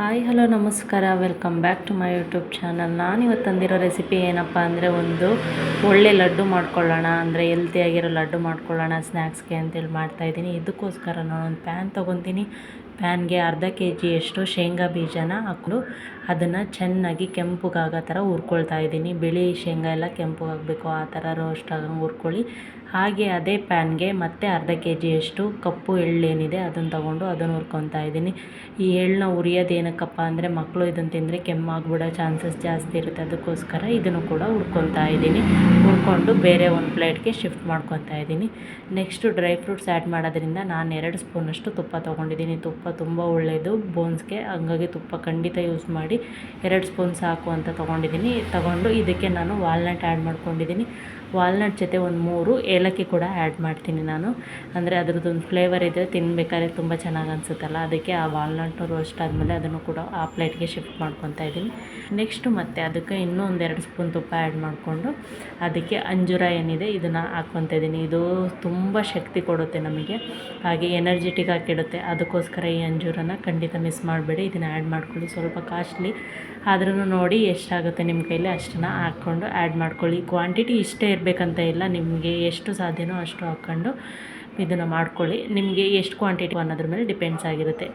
Hi, hello, ನಮಸ್ಕಾರ. Welcome back to my YouTube channel ನಾನು ಇವತ್ತು ತಂದಿರೋ ರೆಸಿಪಿ ಏನಪ್ಪ ಅಂದರೆ ಒಂದು ಒಳ್ಳೆ ಲಡ್ಡು ಮಾಡ್ಕೊಳ್ಳೋಣ, ಅಂದರೆ ಹೆಲ್ತಿಯಾಗಿರೋ ಲಡ್ಡು ಮಾಡ್ಕೊಳ್ಳೋಣ ಸ್ನ್ಯಾಕ್ಸ್ಗೆ ಅಂತೇಳಿ ಮಾಡ್ತಾಯಿದ್ದೀನಿ ಇದಕ್ಕೋಸ್ಕರ ನಾನು ಒಂದು ಪ್ಯಾನ್ ತೊಗೊತೀನಿ ಪ್ಯಾನ್ಗೆ ಅರ್ಧ ಕೆ ಜಿಯಷ್ಟು ಶೇಂಗಾ ಬೀಜನ ಹಾಕ್ಕೊಂಡು ಅದನ್ನು ಚೆನ್ನಾಗಿ ಕೆಂಪಗಾಗೋ ಥರ ಹುರ್ಕೊಳ್ತಾ ಇದ್ದೀನಿ. ಬಿಳಿ ಶೇಂಗಾ ಎಲ್ಲ ಕೆಂಪಗಾಗಬೇಕು, ಆ ಥರ ರೋಸ್ಟ್ ಆಗಂಗೆ ಹುರ್ಕೊಳ್ಳಿ. ಹಾಗೆ ಅದೇ ಪ್ಯಾನ್ಗೆ ಮತ್ತೆ ಅರ್ಧ ಕೆ ಜಿಯಷ್ಟು ಕಪ್ಪು ಎಳ್ಳೇನಿದೆ, ಅದನ್ನು ತಗೊಂಡು ಅದನ್ನು ಹುರ್ಕೊತಾ ಇದ್ದೀನಿ. ಈ ಎಳ್ಳನ್ನ ಹುರಿಯೋದು ಏನಕ್ಕಪ್ಪ ಅಂದರೆ ಮಕ್ಕಳು ಇದನ್ನು ತಿಂದರೆ ಕೆಮ್ಮಾಗ್ಬಿಡೋ ಚಾನ್ಸಸ್ ಜಾಸ್ತಿ ಇರುತ್ತೆ. ಅದಕ್ಕೋಸ್ಕರ ಇದನ್ನು ಕೂಡ ಹುರ್ಕೊತಾ ಇದ್ದೀನಿ. ಹುರ್ಕೊಂಡು ಬೇರೆ ಒಂದು ಪ್ಲೇಟ್ಗೆ ಶಿಫ್ಟ್ ಮಾಡ್ಕೊತಾ ಇದ್ದೀನಿ. ನೆಕ್ಸ್ಟು ಡ್ರೈ ಫ್ರೂಟ್ಸ್ ಆ್ಯಡ್ ಮಾಡೋದ್ರಿಂದ ನಾನು ಎರಡು ಸ್ಪೂನಷ್ಟು ತುಪ್ಪ ತೊಗೊಂಡಿದ್ದೀನಿ. ತುಪ್ಪ ತುಂಬ ಒಳ್ಳೆಯದು ಬೋನ್ಸ್ಗೆ ಹಂಗಾಗಿ ತುಪ್ಪ ಖಂಡಿತ ಯೂಸ್ ಮಾಡಿ ಎರಡು ಸ್ಪೂನ್ ಸಾಕು ಅಂತ ತೊಗೊಂಡಿದ್ದೀನಿ. ತಗೊಂಡು ಇದಕ್ಕೆ ನಾನು ವಾಲ್ನಟ್ ಆ್ಯಡ್ ಮಾಡ್ಕೊಂಡಿದ್ದೀನಿ. ವಾಲ್ನಟ್ ಜೊತೆ ಒಂದು ಮೂರು ಏಲಕ್ಕಿ ಕೂಡ ಆ್ಯಡ್ ಮಾಡ್ತೀನಿ ನಾನು. ಅಂದರೆ ಅದ್ರದ್ದೊಂದು ಫ್ಲೇವರ್ ಇದೆ ತಿನ್ನಬೇಕಾದ್ರೆ ತುಂಬ ಚೆನ್ನಾಗಿ ಅನಿಸುತ್ತಲ್ಲ. ಅದಕ್ಕೆ ಆ ವಾಲ್ನಟ್ ರೋಸ್ಟ್ ಆದಮೇಲೆ ಅದನ್ನು ಕೂಡ ಆ ಪ್ಲೇಟ್ಗೆ ಶಿಫ್ಟ್ ಮಾಡ್ಕೊತಾ ಇದ್ದೀನಿ. ನೆಕ್ಸ್ಟು ಮತ್ತೆ ಅದಕ್ಕೆ ಇನ್ನೂ ಒಂದೆರಡು ಸ್ಪೂನ್ ತುಪ್ಪ ಆ್ಯಡ್ ಮಾಡಿಕೊಂಡು ಅದಕ್ಕೆ ಅಂಜೂರ ಏನಿದೆ ಇದನ್ನು ಹಾಕ್ಕೊತಾ ಇದ್ದೀನಿ. ಇದು ತುಂಬ ಶಕ್ತಿ ಕೊಡುತ್ತೆ ನಮಗೆ. ಹಾಗೆ ಎನರ್ಜೆಟಿಕ್ ಆಗಿಡುತ್ತೆ ಅದಕ್ಕೋಸ್ಕರ ಈ ಅಂಜೂರನ ಖಂಡಿತ ಮಿಸ್ ಮಾಡಬೇಡಿ. ಇದನ್ನು ಆ್ಯಡ್ ಮಾಡ್ಕೊಳ್ಳಿ. ಸ್ವಲ್ಪ ಕಾಸ್ಟ್ಲಿ ಆದ್ರೂ ನೋಡಿ ಎಷ್ಟಾಗುತ್ತೆ ನಿಮ್ಮ ಕೈಲಿ ಅಷ್ಟನ್ನು ಹಾಕ್ಕೊಂಡು ಆ್ಯಡ್ ಮಾಡ್ಕೊಳ್ಳಿ. ಕ್ವಾಂಟಿಟಿ ಇಷ್ಟೇ ಇರಬೇಕಂತ ಇಲ್ಲ. ನಿಮಗೆ ಎಷ್ಟು ಸಾಧ್ಯನೋ ಅಷ್ಟು ಹಾಕ್ಕೊಂಡು ಇದನ್ನು ಮಾಡ್ಕೊಳ್ಳಿ. ನಿಮಗೆ ಎಷ್ಟು ಕ್ವಾಂಟಿಟಿ ಅನ್ನೋದ್ರ ಮೇಲೆ ಡಿಪೆಂಡ್ಸ್ ಆಗಿರುತ್ತೆ.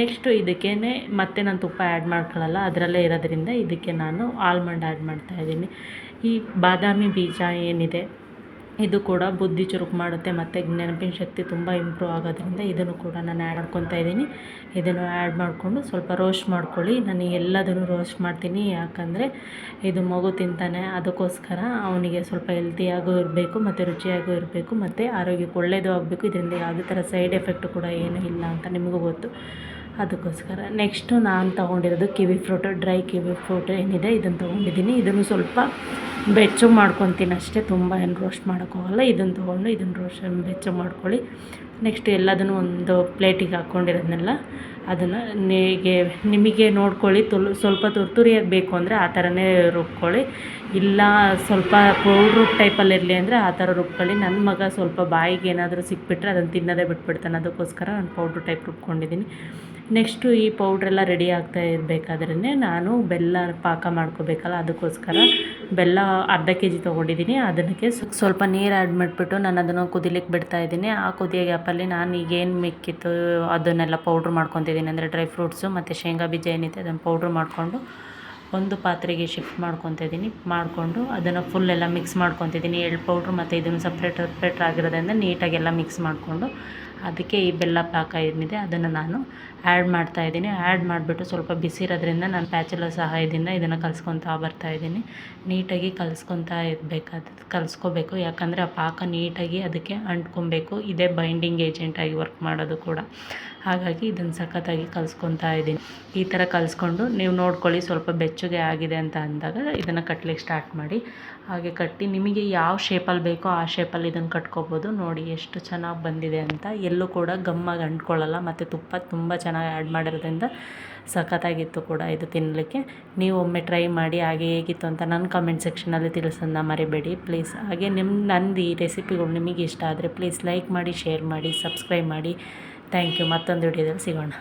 ನೆಕ್ಸ್ಟು ಇದಕ್ಕೇ ಮತ್ತೆ ನಾನು ತುಪ್ಪ ಆ್ಯಡ್ ಮಾಡ್ಕೊಳ್ಳಲ್ಲ. ಅದರಲ್ಲೇ ಇರೋದ್ರಿಂದ ಇದಕ್ಕೆ ನಾನು ಆಲ್ಮಂಡ್ ಆ್ಯಡ್ ಮಾಡ್ತಾಯಿದ್ದೀನಿ ಈ ಬಾದಾಮಿ ಬೀಜ ಏನಿದೆ? ಇದು ಕೂಡ ಬುದ್ಧಿ ಚುರುಕು ಮಾಡುತ್ತೆ ಮತ್ತು ನೆನಪಿನ ಶಕ್ತಿ ತುಂಬ ಇಂಪ್ರೂವ್ ಆಗೋದ್ರಿಂದ ಇದನ್ನು ಕೂಡ ನಾನು ಆ್ಯಡ್ ಮಾಡ್ಕೊತಾ ಇದ್ದೀನಿ. ಇದನ್ನು ಆ್ಯಡ್ ಮಾಡಿಕೊಂಡು ಸ್ವಲ್ಪ ರೋಸ್ಟ್ ಮಾಡ್ಕೊಳ್ಳಿ. ನಾನು ಎಲ್ಲದನ್ನು ರೋಸ್ಟ್ ಮಾಡ್ತೀನಿ. ಯಾಕಂದರೆ ಇದು ಮಗು ತಿಂತಾನೆ. ಅದಕ್ಕೋಸ್ಕರ ಅವನಿಗೆ ಸ್ವಲ್ಪ ಹೆಲ್ತಿಯಾಗೂ ಇರಬೇಕು ಮತ್ತು ರುಚಿಯಾಗೂ ಇರಬೇಕು ಮತ್ತು ಆರೋಗ್ಯಕ್ಕೆ ಒಳ್ಳೆಯದು ಆಗಬೇಕು. ಇದರಿಂದ ಯಾವುದೇ ಥರ ಸೈಡ್ ಎಫೆಕ್ಟ್ ಕೂಡ ಏನೂ ಇಲ್ಲ ಅಂತ ನಿಮಗೂ ಗೊತ್ತು. ಅದಕ್ಕೋಸ್ಕರ ನೆಕ್ಸ್ಟು ನಾನು ತೊಗೊಂಡಿರೋದು kiwi fruit, dry kiwi fruit ಏನಿದೆ ಇದನ್ನು ತೊಗೊಂಡಿದ್ದೀನಿ. ಇದನ್ನು ಸ್ವಲ್ಪ ಬೆಚ್ಚು ಮಾಡ್ಕೊತೀನಿ ಅಷ್ಟೇ, ತುಂಬ ಏನು ರೋಸ್ಟ್ ಮಾಡೋಕ್ಕೋಗಲ್ಲ ಇದನ್ನು ತೊಗೊಂಡು ಇದನ್ನು ರೋಸ್ಟ್ ಬೆಚ್ಚು ಮಾಡ್ಕೊಳ್ಳಿ. ನೆಕ್ಸ್ಟ್ ಎಲ್ಲದನ್ನು ಒಂದು ಪ್ಲೇಟಿಗೆ ಹಾಕ್ಕೊಂಡಿರೋದನ್ನೆಲ್ಲ ಅದನ್ನು ನೀಗೆ, ನಿಮಗೆ ನೋಡ್ಕೊಳ್ಳಿ, ತುಲ್, ಸ್ವಲ್ಪ ತುರ್ತುರಿಯಾಗಿ ಬೇಕು ಅಂದರೆ ಆ ಥರನೇ ರುಬ್ಕೊಳ್ಳಿ. ಇಲ್ಲ ಸ್ವಲ್ಪ ಪೌಡ್ರು ಟೈಪಲ್ಲಿ ಇರಲಿ ಅಂದರೆ ಆ ಥರ ರುಬ್ಕೊಳ್ಳಿ. ನನ್ನ ಮಗ ಸ್ವಲ್ಪ ಬಾಯಿಗೆ ಏನಾದರೂ ಸಿಕ್ಬಿಟ್ರೆ ಅದನ್ನು ತಿನ್ನೋದೇ ಬಿಟ್ಬಿಡ್ತಾನೆ. ಅದಕ್ಕೋಸ್ಕರ ನಾನು ಪೌಡ್ರು ಟೈಪ್ ರುಬ್ಕೊಂಡಿದ್ದೀನಿ. ನೆಕ್ಸ್ಟು ಈ ಪೌಡ್ರೆಲ್ಲ ರೆಡಿ ಆಗ್ತಾ ಇರಬೇಕಾದ್ರೆ ನಾನು ಬೆಲ್ಲ ಪಾಕ ಮಾಡ್ಕೋಬೇಕಲ್ಲ, ಅದಕ್ಕೋಸ್ಕರ ಬೆಲ್ಲ ಅರ್ಧ ಕೆ ಜಿ ತೊಗೊಂಡಿದ್ದೀನಿ. ಅದಕ್ಕೆ ಸ್ವಲ್ಪ ನೀರು ಆ್ಯಡ್ ಮಾಡಿಬಿಟ್ಟು ನಾನು ಅದನ್ನು ಕುದಿಲಿಕ್ಕೆ ಬಿಡ್ತಾ ಇದ್ದೀನಿ. ಆ ಕುದಿಯೋ ಗ್ಯಾಪಲ್ಲಿ ನಾನು ಈಗೇನು ಮಿಕ್ಕಿತ್ತು ಅದನ್ನೆಲ್ಲ ಪೌಡ್ರ್ ಮಾಡ್ಕೊತಿದ್ದೀನಿ. ಅಂದರೆ ಡ್ರೈ ಫ್ರೂಟ್ಸು ಮತ್ತು ಶೇಂಗಾ ಬೀಜ ಏನಿದೆ ಅದನ್ನು ಪೌಡ್ರ್ ಮಾಡಿಕೊಂಡು ಒಂದು ಪಾತ್ರೆಗೆ ಶಿಫ್ಟ್ ಮಾಡ್ಕೊತಾ ಇದ್ದೀನಿ ಮಾಡಿಕೊಂಡು ಅದನ್ನು ಫುಲ್ ಎಲ್ಲ ಮಿಕ್ಸ್ ಮಾಡ್ಕೊತಿದ್ದೀನಿ ಎಳ್ಳು ಪೌಡ್ರು ಮತ್ತು ಇದನ್ನು ಸಪ್ರೇಟ್ ಸಪ್ರೇಟ್ ಆಗಿರೋದ್ರಿಂದ ನೀಟಾಗೆಲ್ಲ ಮಿಕ್ಸ್ ಮಾಡಿಕೊಂಡು ಅದಕ್ಕೆ ಈ ಬೆಲ್ಲ ಪಾಕ ಏನಿದೆ ಅದನ್ನು ನಾನು ಆ್ಯಡ್ ಮಾಡ್ತಾಯಿದ್ದೀನಿ ಆ್ಯಡ್ ಮಾಡಿಬಿಟ್ಟು ಸ್ವಲ್ಪ ಬಿಸಿ ಇರೋದ್ರಿಂದ ನಾನು ಪ್ಯಾಚುಲ ಸಹಾಯದಿಂದ ಇದನ್ನು ಕಲ್ಸ್ಕೊತಾ ಬರ್ತಾ ಇದ್ದೀನಿ ನೀಟಾಗಿ ಕಲ್ಸ್ಕೊತಾ ಇರಬೇಕಾದ, ಕಲಿಸ್ಕೋಬೇಕು. ಯಾಕಂದರೆ ಆ ಪಾಕ ನೀಟಾಗಿ ಅದಕ್ಕೆ ಅಂಟ್ಕೊಬೇಕು. ಇದೇ ಬೈಂಡಿಂಗ್ ಏಜೆಂಟಾಗಿ ವರ್ಕ್ ಮಾಡೋದು ಕೂಡ. ಹಾಗಾಗಿ ಇದನ್ನು ಸಖತ್ತಾಗಿ ಕಲಿಸ್ಕೊತಾ ಇದ್ದೀನಿ. ಈ ಥರ ಕಲಿಸ್ಕೊಂಡು ನೀವು ನೋಡ್ಕೊಳ್ಳಿ ಸ್ವಲ್ಪ ಬೆಚ್ಚಗೆ ಆಗಿದೆ ಅಂತ ಅಂದಾಗ ಇದನ್ನು ಕಟ್ಲಿಕ್ಕೆ ಸ್ಟಾರ್ಟ್ ಮಾಡಿ. ಹಾಗೆ ಕಟ್ಟಿ ನಿಮಗೆ ಯಾವ ಶೇಪಲ್ಲಿ ಬೇಕೋ ಆ ಶೇಪಲ್ಲಿ ಇದನ್ನು ಕಟ್ಕೋಬೋದು. ನೋಡಿ ಎಷ್ಟು ಚೆನ್ನಾಗಿ ಬಂದಿದೆ ಅಂತ. ಎಲ್ಲೂ ಕೂಡ ಗಮ್ಮಾಗಿ ಅಂಟ್ಕೊಳ್ಳಲ್ಲ ಮತ್ತು ತುಪ್ಪ ತುಂಬ ಚೆನ್ನಾಗಿ ಆ್ಯಡ್ ಮಾಡಿರೋದ್ರಿಂದ ಸಖತ್ತಾಗಿತ್ತು ಕೂಡ ಇದು ತಿನ್ನಲಿಕ್ಕೆ ನೀವು ಒಮ್ಮೆ ಟ್ರೈ ಮಾಡಿ ಹಾಗೆ ಹೇಗಿತ್ತು ಅಂತ ನನ್ನ ಕಮೆಂಟ್ ಸೆಕ್ಷನಲ್ಲಿ ತಿಳಿಸೋದನ್ನ ಮರಿಬೇಡಿ. ಪ್ಲೀಸ್ ಹಾಗೆ ನಿಮ್ಮ ನಂದು ಈ ರೆಸಿಪಿಗಳು ನಿಮಗೆ ಇಷ್ಟ ಆದರೆ ಪ್ಲೀಸ್ ಲೈಕ್ ಮಾಡಿ ಶೇರ್ ಮಾಡಿ ಸಬ್ಸ್ಕ್ರೈಬ್ ಮಾಡಿ. ಥ್ಯಾಂಕ್ ಯು ಮತ್ತೊಂದು ವಿಡಿಯೋದಲ್ಲಿ ಸಿಗೋಣ.